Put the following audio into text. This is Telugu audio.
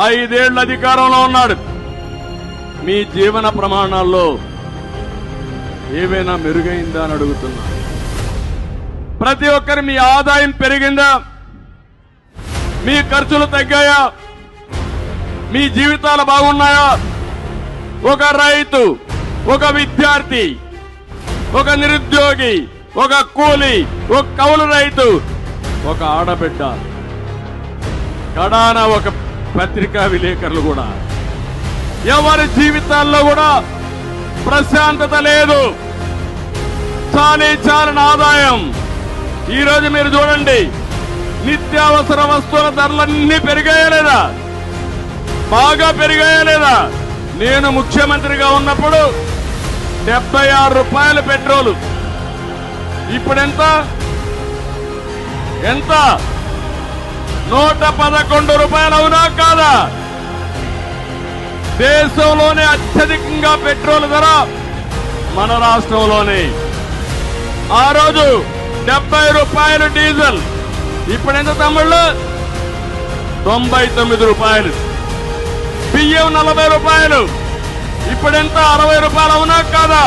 ఐదేళ్ళ అధికారంలో ఉన్నాడు. మీ జీవన ప్రమాణాల్లో ఏమైనా మెరుగైందా అని అడుగుతున్నా. ప్రతి ఒక్కరి మీ ఆదాయం పెరిగిందా? మీ ఖర్చులు తగ్గాయా? మీ జీవితాలు బాగున్నాయా? ఒక రైతు ఒక విద్యార్థి ఒక నిరుద్యోగి ఒక కూలి ఒక కౌలు రైతు ఒక ఆడబిడ్డ. కడాన ఒక పత్రికా విలేకరులు కూడా. ఎవరి జీవితాల్లో కూడా ప్రశాంతత లేదు. చాలీ చాలని ఆదాయం. ఈ రోజు మీరు చూడండి నిత్యావసర వస్తువుల ధరలన్నీ పెరిగాయా లేదా? బాగా పెరిగాయా లేదా? నేను ముఖ్యమంత్రిగా ఉన్నప్పుడు డెబ్బై ఆరు రూపాయల పెట్రోలు. ఇప్పుడెంత? ఎంత? నూట పదకొండు రూపాయలు అవునా కాదా? దేశంలోనే అత్యధికంగా పెట్రోల్ ధర మన రాష్ట్రంలోనే. ఆ రోజు డెబ్బై రూపాయలు డీజిల్ ఇప్పుడు ఎంత తమ్ముళ్ళు? తొంభై తొమ్మిది రూపాయలు. బియ్యం నలభై రూపాయలు ఇప్పుడెంత అరవై రూపాయలు అవునా కాదా?